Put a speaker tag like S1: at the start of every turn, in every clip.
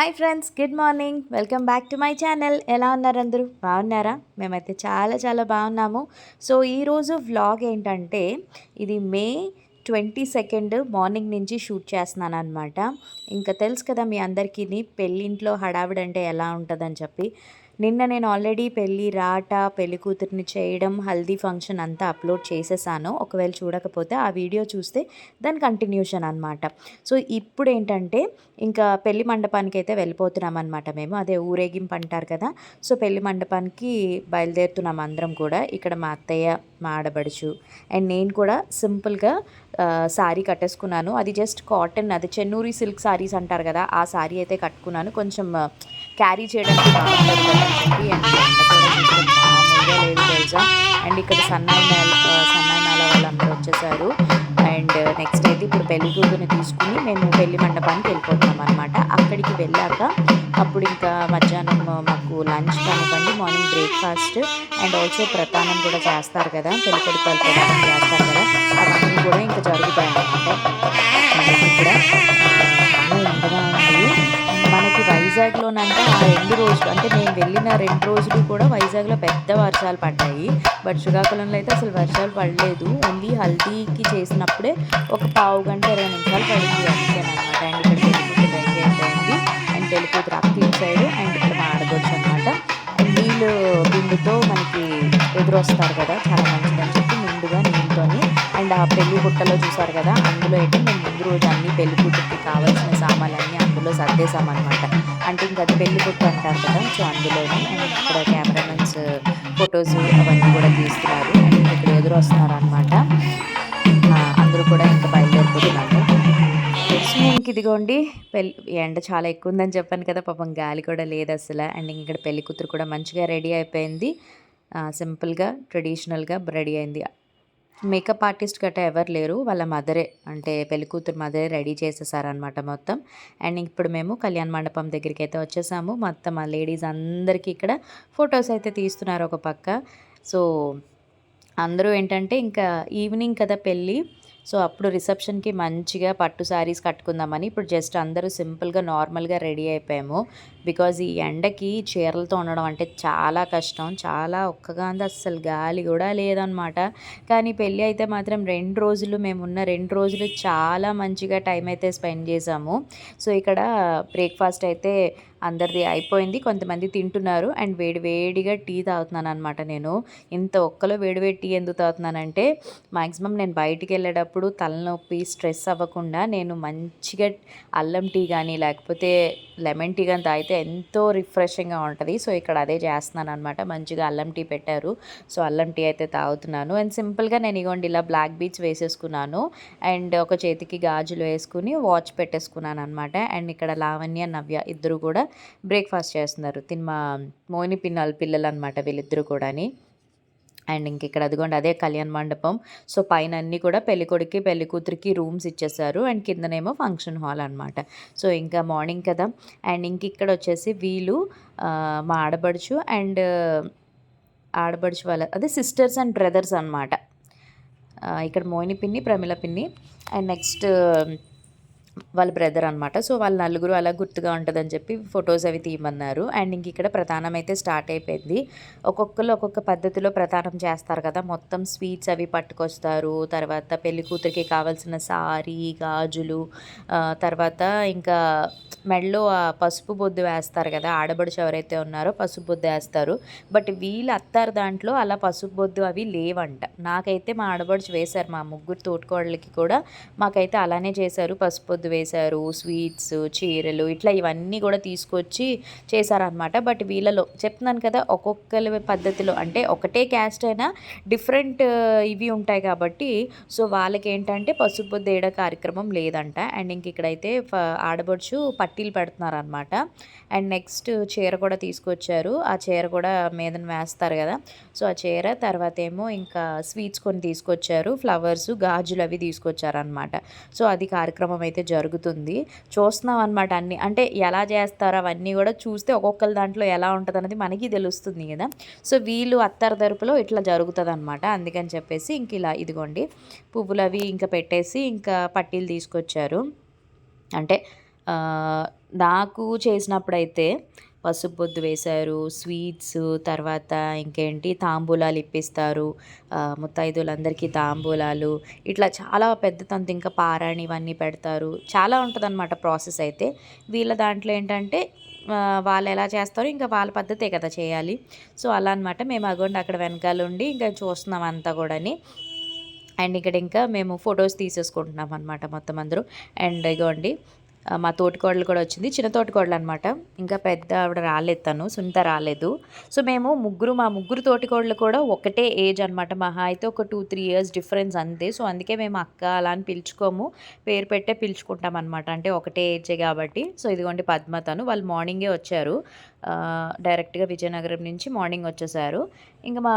S1: Hi friends good morning. Welcome back to my channel. ఎలా ఉన్నారు అందరూ? బాగున్నారా? మేమైతే చాలా చాలా బాగున్నాము. సో ఈరోజు వ్లాగ్ ఏంటంటే ఇది మే ట్వంటీ సెకండ్ మార్నింగ్ నుంచి షూట్ చేస్తున్నాను అనమాట ఇంకా తెలుసు కదా మీ అందరికీ పెళ్ళింట్లో హడావిడి అంటే ఎలా ఉంటుందని చెప్పి. నిన్న నేను ఆల్రెడీ పెళ్ళి రాట పెళ్ళి కూతురిని చేయడం హల్దీ ఫంక్షన్ అంతా అప్లోడ్ చేసేసాను. ఒకవేళ చూడకపోతే ఆ వీడియో చూస్తే దాని కంటిన్యూషన్ అనమాట సో ఇప్పుడు ఏంటంటే ఇంకా పెళ్ళి మండపానికి అయితే వెళ్ళిపోతున్నాం అనమాట మేము. అదే ఊరేగింపు అంటారు కదా. సో పెళ్ళి మండపానికి బయలుదేరుతున్నాం అందరం కూడా. ఇక్కడ మా అత్తయ్య మా ఆడబడుచు. అండ్ నేను కూడా సింపుల్గా శారీ కట్టేసుకున్నాను. అది జస్ట్ కాటన్ అది చెన్నూరి సిల్క్ శారీస్ అంటారు కదా. ఆ శారీ అయితే కట్టుకున్నాను. కొంచెం క్యారీ చేయడానికి బాగుంటుంది అండ్ లేదు తెలుసా? అండ్ ఇక్కడ సన్నాయి మేళ సన్నాయి మేళ వాళ్ళందరూ వచ్చేసారు. అండ్ నెక్స్ట్ అయితే ఇప్పుడు పెళ్ళి కూతురుని తీసుకుని మేము పెళ్ళి మండపానికి వెళ్ళిపోతున్నాం అనమాట అక్కడికి వెళ్ళాక అప్పుడు ఇంకా మధ్యాహ్నం మాకు లంచ్ కానివ్వండి మార్నింగ్ బ్రేక్ఫాస్ట్ అండ్ ఆల్సో ప్రతానం కూడా చేస్తారు కదా పెళ్ళి కొడుకు చేస్తారు కదా అవన్నీ కూడా ఇంకా జరుగుతాయి అనమాట ఇక్కడ వైజాగ్లోనంటే ఆ రెండు రోజులు అంటే నేను వెళ్ళిన రెండు రోజులు కూడా వైజాగ్లో పెద్ద వర్షాలు పడ్డాయి. బట్ శ్రీకాకుళంలో అయితే అసలు వర్షాలు పడలేదు. ఓన్లీ హల్దీకి చేసినప్పుడే ఒక పావు గంట ఇరవై నిమిషాలు పడింది. అంతేనమాట అండ్. ఇక్కడ పెళ్ళికూతురు అయిపోయింది అండ్ పెళ్ళికూతురు సైడ్ అండ్ ఇక్కడ మాడగొచ్చు ఆడవచ్చు అనమాట నీళ్ళు బిందుతో మనకి ఎదురొస్తారు కదా చాలా మంచిదని చెప్పి ముందుగా నీళ్ళతోని. అండ్ ఆ పెళ్ళి బుట్టలో చూసారు కదా అందులో అయితే మేము ముందు రోజు అన్ని పెళ్ళి కూతురికి కావాల్సిన సామాన్లన్నీ అందులో సర్దేశామన్నమాట. అంటే ఇంకా అది పెళ్ళి బుట్ట అంటారు కదా సో అందులోనే అండ్ ఇక్కడ కెమెరామెన్స్ ఫొటోస్ అవన్నీ కూడా తీస్తున్నారు. అండ్ ఇక్కడ ఎదురు వస్తున్నారు అనమాట అందరూ కూడా ఇంకా బయలుదేరిపోతున్నారు. ఇంక ఇదిగోండి పెళ్ళి ఎండ చాలా ఎక్కువ ఉందని చెప్పాను కదా పాపం గాలి కూడా లేదు అసలు. అండ్ ఇక్కడ పెళ్ళి కూతురు కూడా మంచిగా రెడీ అయిపోయింది. సింపుల్గా ట్రెడిషనల్గా రెడీ అయింది. మేకప్ ఆర్టిస్ట్ గట్రా ఎవరు లేరు. వాళ్ళ మదరే అంటే పెళ్ళికూతురు మదరే రెడీ చేసేసారనమాట మొత్తం. అండ్ ఇప్పుడు మేము కళ్యాణ మండపం దగ్గరికి అయితే వచ్చేసాము. మొత్తం ఆ లేడీస్ అందరికీ ఇక్కడ ఫొటోస్ అయితే తీస్తున్నారు ఒక పక్క. సో అందరూ ఏంటంటే ఇంకా ఈవినింగ్ కదా పెళ్ళి. సో అప్పుడు రిసెప్షన్కి మంచిగా పట్టు శారీస్ కట్టుకుందామని ఇప్పుడు జస్ట్ అందరూ సింపుల్గా నార్మల్గా రెడీ అయిపోయాము. బికాజ్ ఈ ఎండకి చీరలతో ఉండడం అంటే చాలా కష్టం. చాలా ఒక్కగాంది అస్సలు గాలి కూడా లేదనమాట. కానీ పెళ్ళి అయితే మాత్రం రెండు రోజులు మేము ఉన్న రెండు రోజులు చాలా మంచిగా టైం అయితే స్పెండ్ చేసాము సో ఇక్కడ బ్రేక్ఫాస్ట్ అయితే అందరిది అయిపోయింది. కొంతమంది తింటున్నారు. అండ్ వేడి వేడిగా టీ తాగుతున్నాను అనమాట నేను. ఇంత ఒక్కలో వేడి వేడి టీ ఎందుకు తాగుతున్నానంటే మ్యాక్సిమం నేను బయటికి వెళ్ళేటప్పుడు తలనొప్పి స్ట్రెస్ అవ్వకుండా నేను మంచిగా అల్లం టీ కానీ లేకపోతే లెమన్ టీ కానీ తాగితే ఎంతో రిఫ్రెషింగ్గా ఉంటుంది. సో ఇక్కడ అదే చేస్తున్నాను అనమాట మంచిగా అల్లం టీ పెట్టారు. సో అల్లం టీ అయితే తాగుతున్నాను. అండ్ సింపుల్గా నేను ఇగోండి ఇలా బ్లాక్ బీచ్ వేసేసుకున్నాను. అండ్ ఒక చేతికి గాజులు వేసుకుని వాచ్ పెట్టేసుకున్నాను అనమాట అండ్ ఇక్కడ లావణ్య నవ్య ఇద్దరు కూడా బ్రేక్ఫాస్ట్ చేస్తున్నారు. తిని మా మోని పిన్నాలు పిల్లలు అనమాట వీళ్ళిద్దరూ కూడాని. అండ్ ఇంక ఇక్కడ అదిగోండి అదే కళ్యాణ మండపం. సో పైన అన్నీ కూడా పెళ్ళికొడికి పెళ్ళి కూతురికి రూమ్స్ ఇచ్చేసారు అండ్ కిందనేమో ఫంక్షన్ హాల్ అనమాట సో ఇంకా మార్నింగ్ కదా. అండ్ ఇంక ఇక్కడ వచ్చేసి వీళ్ళు మా ఆడబడుచు అండ్ ఆడబడుచు వాళ్ళ అదే సిస్టర్స్ అండ్ బ్రదర్స్ అనమాట ఇక్కడ మోయిని పిన్ని ప్రమిళ పిన్ని. అండ్ నెక్స్ట్ వాళ్ళ బ్రదర్ అనమాట సో వాళ్ళ నలుగురు అలా గుర్తుగా ఉంటుందని చెప్పి ఫొటోస్ అవి తీయమన్నారు. అండ్ ఇంక ఇక్కడ ప్రధానం అయితే స్టార్ట్ అయిపోయింది. ఒక్కొక్కరు ఒక్కొక్క పద్ధతిలో ప్రధానం చేస్తారు కదా. మొత్తం స్వీట్స్ అవి పట్టుకొస్తారు. తర్వాత పెళ్ళి కూతురికి కావాల్సిన సారీ గాజులు తర్వాత ఇంకా మెడలో ఆ పసుపు బొద్దు వేస్తారు కదా. ఆడబడుచు ఎవరైతే ఉన్నారో పసుపు బొద్దు వేస్తారు. బట్ వీళ్ళు అత్తారు దాంట్లో అలా పసుపు బొద్దు అవి లేవంట. నాకైతే మా ఆడబడుచు వేశారు మా ముగ్గురు తోటికోళ్ళకి కూడా. మాకైతే అలానే చేశారు పసుపు బొద్దు వేశారు స్వీట్స్ చీరలు ఇట్లా ఇవన్నీ కూడా తీసుకొచ్చి చేశారనమాట బట్ వీళ్ళలో చెప్తున్నాను కదా ఒక్కొక్కరి పద్ధతిలో అంటే ఒకటే క్యాస్ట్ అయినా డిఫరెంట్ uh, ఇవి ఉంటాయి కాబట్టి సో వాళ్ళకి ఏంటంటే పసుపు దేడ కార్యక్రమం లేదంట. అండ్ ఇంక ఇక్కడైతే ఆడబడుచు పట్టీలు పెడుతున్నారనమాట అండ్ నెక్స్ట్ చీర కూడా తీసుకొచ్చారు. ఆ చీర కూడా మీదన వేస్తారు కదా. సో ఆ చీర తర్వాత ఏమో ఇంకా స్వీట్స్ కొన్ని తీసుకొచ్చారు. ఫ్లవర్స్ గాజులు అవి తీసుకొచ్చారనమాట సో అది కార్యక్రమం అయితే జరుగుతుంది. చూస్తున్నాం అనమాట అన్ని. అంటే ఎలా చేస్తారు అవన్నీ కూడా చూస్తే ఒక్కొక్కరి దాంట్లో ఎలా ఉంటుంది అనేది మనకి తెలుస్తుంది కదా. సో వీళ్ళు అత్తర తరపులో ఇట్లా జరుగుతుంది అనమాట అందుకని చెప్పేసి ఇంక ఇలా ఇదిగోండి. పువ్వులు అవి ఇంకా పెట్టేసి ఇంకా పట్టీలు తీసుకొచ్చారు. అంటే నాకు చేసినప్పుడైతే పసుపు బొద్దు వేశారు స్వీట్స్ తర్వాత ఇంకేంటి తాంబూలాలు ఇప్పిస్తారు. ముత్తైదులందరికీ తాంబూలాలు. ఇట్లా చాలా పెద్ద తంత ఇంకా పారాణి ఇవన్నీ పెడతారు. చాలా ఉంటుందన్నమాట ప్రాసెస్ అయితే. వీళ్ళ దాంట్లో ఏంటంటే వాళ్ళు ఎలా చేస్తారో ఇంకా వాళ్ళ పద్ధతే కదా చేయాలి. సో అలా అనమాట మేము అగోండి అక్కడ వెనకాల ఉండి ఇంకా చూస్తున్నాం అంతా కూడాని. అండ్ ఇక్కడ ఇంకా మేము ఫొటోస్ తీసేసుకుంటున్నాం అనమాట మొత్తం అందరూ. అండ్ ఇగోండి మా తోటికోడలు కూడా వచ్చింది. చిన్న తోటికోడలు అనమాట ఇంకా పెద్ద ఆవిడ రాలేదు తను. సునీత రాలేదు. సో మేము ముగ్గురు మా ముగ్గురు తోటికోడలు కూడా ఒకటే ఏజ్ అనమాట మహా అయితే ఒక టూ త్రీ ఇయర్స్ డిఫరెన్స్ అంతే. సో అందుకే మేము అక్క అలా అని పిలుచుకోము. పేరు పెట్టే పిలుచుకుంటాం అనమాట అంటే ఒకటే ఏజే కాబట్టి. సో ఇదిగోండి పద్మ తను. వాళ్ళు మార్నింగే వచ్చారు. డైరెక్ట్గా విజయనగరం నుంచి మార్నింగ్ వచ్చేసారు. ఇంకా మా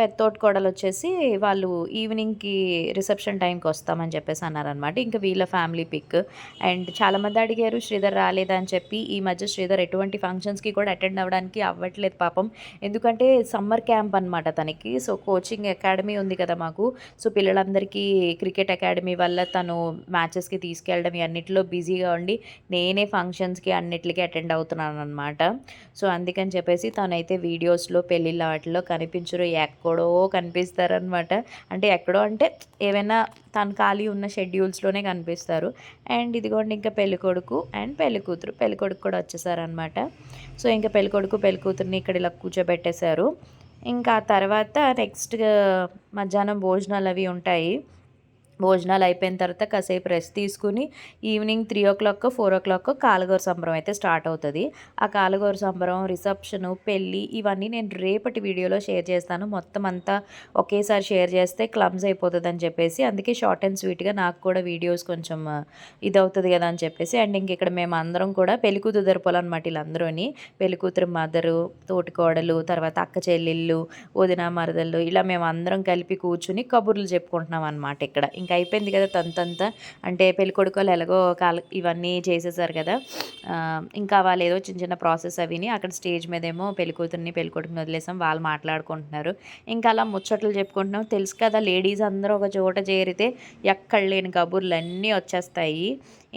S1: పెద్దోటి కోడలు వచ్చేసి వాళ్ళు ఈవినింగ్కి రిసెప్షన్ టైంకి వస్తామని చెప్పేసి అన్నారనమాట ఇంకా వీళ్ళ ఫ్యామిలీ పిక్. అండ్ చాలామంది అడిగారు శ్రీధర్ రాలేదా? అని చెప్పి. ఈ మధ్య శ్రీధర్ ఎటువంటి ఫంక్షన్స్కి కూడా అటెండ్ అవ్వడానికి అవ్వట్లేదు పాపం. ఎందుకంటే సమ్మర్ క్యాంప్ అనమాట తనకి. సో కోచింగ్ అకాడమీ ఉంది కదా మాకు. సో పిల్లలందరికీ క్రికెట్ అకాడమీ వల్ల తను మ్యాచెస్కి తీసుకెళ్ళడం ఇవన్నిటిలో బిజీగా ఉండి నేనే ఫంక్షన్స్కి అన్నిటికీ అటెండ్ అవుతున్నాను అనమాట సో అందుకని చెప్పేసి తనైతే వీడియోస్లో పెళ్ళిళ్ళ వాటిలో కనిపించరు. ఎక్కడో కనిపిస్తారనమాట. అంటే ఎక్కడో అంటే ఏవైనా తను ఖాళీ ఉన్న షెడ్యూల్స్లోనే కనిపిస్తారు. అండ్ ఇదిగోండి ఇంకా పెళ్ళికొడుకు అండ్ పెళ్ళికూతురు. పెళ్ళికొడుకు కూడా వచ్చేసారనమాట. సో ఇంకా పెళ్ళికొడుకు పెళ్ళికూతురిని ఇక్కడ ఇలా కూర్చోబెట్టేశారు. ఇంకా తర్వాత నెక్స్ట్ మధ్యాహ్నం భోజనాలు అవి ఉంటాయి. భోజనాలు అయిపోయిన తర్వాత కాసేపు రెస్ట్ తీసుకుని evening three o'clock four o'clock కాలగోర సంబరం అయితే స్టార్ట్ అవుతుంది. ఆ కాలగోర సంబరం రిసెప్షను పెళ్ళి ఇవన్నీ నేను రేపటి వీడియోలో షేర్ చేస్తాను. మొత్తం అంతా ఒకేసారి షేర్ చేస్తే క్లమ్స్ అయిపోతుంది అని చెప్పేసి అందుకే షార్ట్ అండ్ స్వీట్గా నాకు కూడా వీడియోస్ కొంచెం ఇదవుతుంది ఇది అవుతుంది కదా అని చెప్పేసి అండ్ ఇంక ఇక్కడ మేము అందరం కూడా పెళ్ళికూతురు జరపాలన్నమాట వీళ్ళందరూని. పెళ్ళికూతురు మదరు తోటికోడలు తర్వాత అక్క చెల్లెళ్ళు వదిన మరదళ్ళు ఇలా మేము అందరం కలిపి కూర్చుని కబుర్లు చెప్పుకుంటున్నాం అనమాట ఇక్కడ. ఇంకా అయిపోయింది కదా తంతంతా. అంటే పెళ్ళి కొడుకోలు ఎలాగో కాల ఇవన్నీ చేసేసారు కదా. ఇంకా వాళ్ళు ఏదో చిన్న చిన్న ప్రాసెస్ అవిని అక్కడ స్టేజ్ మీద ఏమో పెళ్ళి కూతుర్ని పెళ్ళి కొడుకుని వదిలేసాం. వాళ్ళు మాట్లాడుకుంటున్నారు. ఇంకా అలా ముచ్చట్లు చెప్పుకుంటున్నాం. తెలుసు కదా లేడీస్ అందరూ ఒక చోట చేరితే ఎక్కడ లేని కబుర్లు అన్నీ వచ్చేస్తాయి.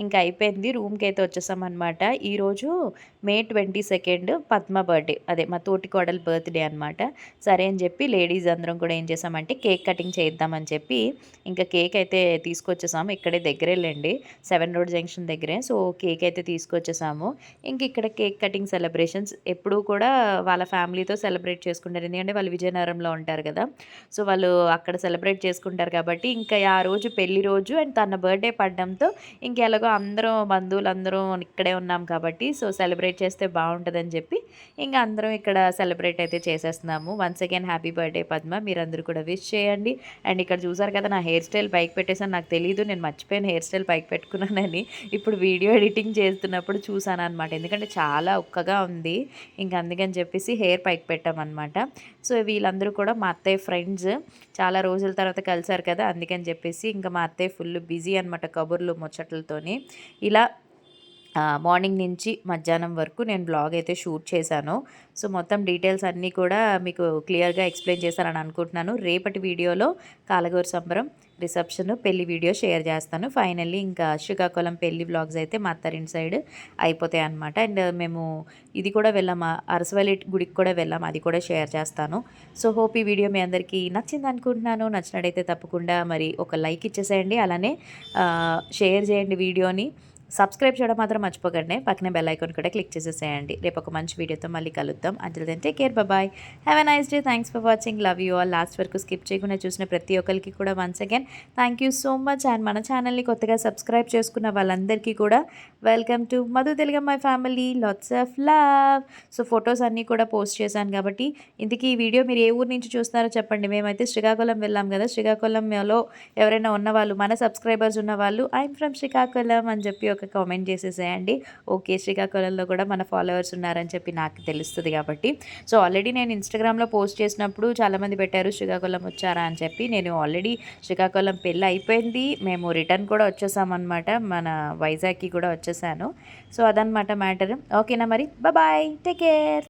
S1: ఇంకా అయిపోయింది. రూమ్కి అయితే వచ్చేసామన్నమాట ఈరోజు May twenty second Padma birthday. అదే మా తోటి కోడల బర్త్డే అనమాట సరే అని చెప్పి లేడీస్ అందరం కూడా ఏం చేసామంటే కేక్ కటింగ్ చేద్దామని చెప్పి ఇంకా కేక్ అయితే తీసుకొచ్చేసాము. ఇక్కడే దగ్గరేలేండి. సెవెన్ రోడ్ జంక్షన్ దగ్గరే. సో కేక్ అయితే తీసుకొచ్చేసాము. ఇంక ఇక్కడ కేక్ కటింగ్ సెలబ్రేషన్స్ ఎప్పుడూ కూడా వాళ్ళ ఫ్యామిలీతో సెలబ్రేట్ చేసుకుంటారు. ఎందుకంటే వాళ్ళు విజయనగరంలో ఉంటారు కదా. సో వాళ్ళు అక్కడ సెలబ్రేట్ చేసుకుంటారు కాబట్టి ఇంకా ఆ రోజు పెళ్ళి రోజు అండ్ తన బర్త్డే పడడంతో ఎలాగో అందరం బంధువులు అందరం ఇక్కడే ఉన్నాం కాబట్టి సో సెలబ్రేట్ చేస్తే బాగుంటుందని చెప్పి ఇంకా అందరం ఇక్కడ సెలబ్రేట్ అయితే చేసేస్తున్నాము. Once again happy birthday Padma మీరందరూ కూడా విష్ చేయండి. అండ్ ఇక్కడ చూసారు కదా నా హెయిర్ స్టైల్ పైకి పెట్టేసాను నాకు తెలియదు నేను మర్చిపోయిన హెయిర్ స్టైల్ పైకి పెట్టుకున్నానని. ఇప్పుడు వీడియో ఎడిటింగ్ చేస్తున్నప్పుడు చూసాను అనమాట ఎందుకంటే చాలా ఒక్కగా ఉంది. ఇంకా అందుకని చెప్పేసి హెయిర్ పైకి పెట్టామన్నమాట. సో వీళ్ళందరూ కూడా మా అత్తయ్య ఫ్రెండ్స్ చాలా రోజుల తర్వాత కలిసారు కదా అందుకని చెప్పేసి ఇంకా మా అత్తయ్య ఫుల్ బిజీ అనమాట కబుర్లు ముచ్చట్లతోని. ఇలా ఆ, మార్నింగ్ నుంచి మధ్యాహ్నం వరకు నేను బ్లాగ్ అయితే షూట్ చేశాను. సో మొత్తం డీటెయిల్స్ అన్నీ కూడా మీకు క్లియర్గా ఎక్స్ప్లెయిన్ చేశానని అనుకుంటున్నాను. రేపటి వీడియోలో కాలగూరు సంబరం రిసెప్షన్ పెళ్ళి వీడియో షేర్ చేస్తాను. ఫైనల్లీ ఇంకా శ్రీకాకుళం పెళ్ళి బ్లాగ్స్ అయితే మా అత్తారింటి సైడ్ అయిపోతాయి అనమాట అండ్ మేము ఇది కూడా వెళ్ళాము అరసవల్లి గుడికి కూడా వెళ్ళాము అది కూడా షేర్ చేస్తాను. సో హోప్ ఈ వీడియో మీ అందరికీ నచ్చింది అనుకుంటున్నాను. నచ్చినట్టయితే తప్పకుండా మరి ఒక లైక్ ఇచ్చేసేయండి. అలానే షేర్ చేయండి వీడియోని. సబ్స్క్రైబ్ చేయడం మాత్రం మర్చిపోకండి. పక్కనే బెల్ ఐకాన్ కూడా క్లిక్ చేసేసేయండి. రేపు ఒక మంచి వీడియోతో మళ్ళీ కలుద్దాం. Until then take care bye have a nice day thanks for watching love you all last వరకు స్కిప్ చేయకుండా చూసిన ప్రతి ఒక్కరికి కూడా once again thank you so much and మన ఛానల్ని కొత్తగా సబ్స్క్రైబ్ చేసుకున్న వాళ్ళందరికీ కూడా welcome to Madhu Telugu my family lots of love so photos అన్నీ కూడా పోస్ట్ చేశాను కాబట్టి ఇందుకు ఈ వీడియో మీరు ఏ ఊరు నుంచి చూస్తున్నారో చెప్పండి. మేమైతే శ్రీకాకుళం వెళ్ళాం కదా. శ్రీకాకుళంలో ఎవరైనా ఉన్నవాళ్ళు మన సబ్స్క్రైబర్స్ ఉన్నవాళ్ళు ఐఎమ్ ఫ్రమ్ శ్రీకాకుళం అని చెప్పి ఒక కామెంట్ చేసేసేయండి. ఓకే శ్రీకాకుళంలో కూడా మన ఫాలోవర్స్ ఉన్నారని చెప్పి నాకు తెలుస్తుంది కాబట్టి. సో ఆల్రెడీ నేను ఇన్స్టాగ్రామ్లో పోస్ట్ చేసినప్పుడు చాలామంది పెట్టారు శ్రీకాకుళం వచ్చారా అని చెప్పి. నేను ఆల్రెడీ శ్రీకాకుళం పెళ్ళి అయిపోయింది. మేము రిటర్న్ కూడా వచ్చేసామన్నమాట మన వైజాగ్కి కూడా వచ్చేసాను. సో అదనమాట మ్యాటర్. ఓకేనా మరి? బాయ్. Take care.